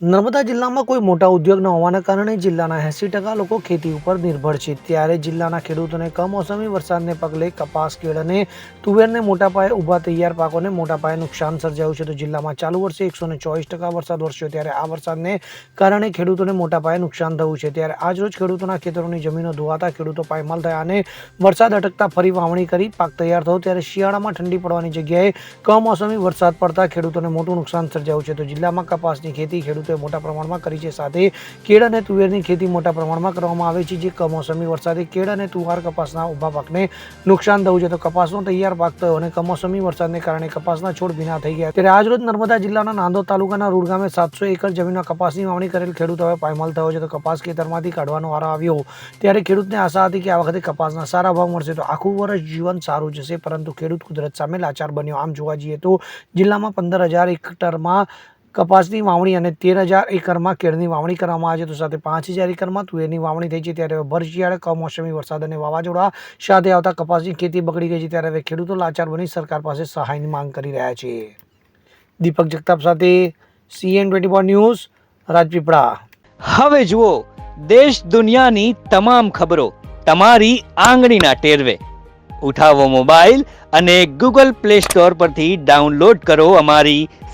નર્મદા જિલ્લામાં કોઈ મોટા ઉદ્યોગ ન હોવાના કારણે જિલ્લાના એંસી ટકા લોકો ખેતી ઉપર નિર્ભર છે. ત્યારે જિલ્લાના ખેડૂતોને કમોસમી વરસાદને પગલે કપાસ, કેળ અને તુવેરને મોટા પાયે ઊભા તૈયાર પાકોને મોટા પાયે નુકસાન સર્જાયું છે. તો જિલ્લામાં ચાલુ વર્ષે એકસો ને ચોવીસ ટકા વરસાદ વરસ્યો. ત્યારે આ વરસાદને કારણે ખેડૂતોને મોટા પાયે નુકસાન થયું છે. ત્યારે આજરોજ ખેડૂતોના ખેતરોની જમીનો ધોવાતા ખેડૂતો પાયમાલ થયા અને વરસાદ અટકતા ફરી વાવણી કરી પાક તૈયાર થયો. ત્યારે શિયાળામાં ઠંડી પડવાની જગ્યાએ કમોસમી વરસાદ પડતા ખેડૂતોને મોટું નુકસાન સર્જાયું છે. તો જિલ્લામાં કપાસની ખેતી ખેડૂતોએ મોટા પ્રમાણમાં કરી છે. સાથે કેળ અને તુવેરની ખેતી મોટા પ્રમાણમાં કરવામાં આવે છે, જે કમોસમી વરસાદે કેળ અને તુવાર કપાસના ઊભા પાકને નુકસાન થયું છે. તો કપાસનો તૈયાર પાક થયો અને કમોસમી વરસાદને કારણે કપાસના છોડ ભીના થઈ ગયા. ત્યારે આજરોજ નર્મદા જિલ્લાના નાંદોદ તાલુકાના રૂડ ગામે સાતસો એકર જમીનમાં કપાસની વાવણી કરેલ ખેડૂત હવે પાયમાલ થયો છે. તો કપાસ ખેતરમાંથી કાઢવાનો વારો આવ્યો. ત્યારે ખેડૂતને આશા હતી કે આ વખતે કપાસના સારા ભાવ મળશે. તો આખું વર્ષ જીવન સારું જશે. પરંતુ ખેડૂત કુદરત સામે લાચાર બન્યો. આમ જોવા જઈએ તો જિલ્લામાં પંદર હજાર હેક્ટરમાં કપાસની વાવણી અને તેર હજાર એકરમાં કેળની વાવણી કરવામાં આવે છે. તો સાથે પાંચ હજાર એકરમાં તુવેરની વાવણી થઈ છે. ત્યારે ભર શિયાળે કમોસમી વરસાદ અને વાવાઝોડા સાથે આવતા કપાસની ખેતી બગડી ગઈ છે. ત્યારે હવે ખેડૂતો લાચાર બની સરકાર પાસે સહાયની માંગ કરી રહ્યા છે. દીપક જગતાપ સાથે CN twenty four news, Rajpipla. હવે જુઓ, દેશ દુનિયાની તમામ ખબરો તમારી આંગળીના ટેરવે. ઉઠાવો મોબાઈલ અને ગૂગલ પ્લે સ્ટોર પરથી ડાઉનલોડ કરો અમારી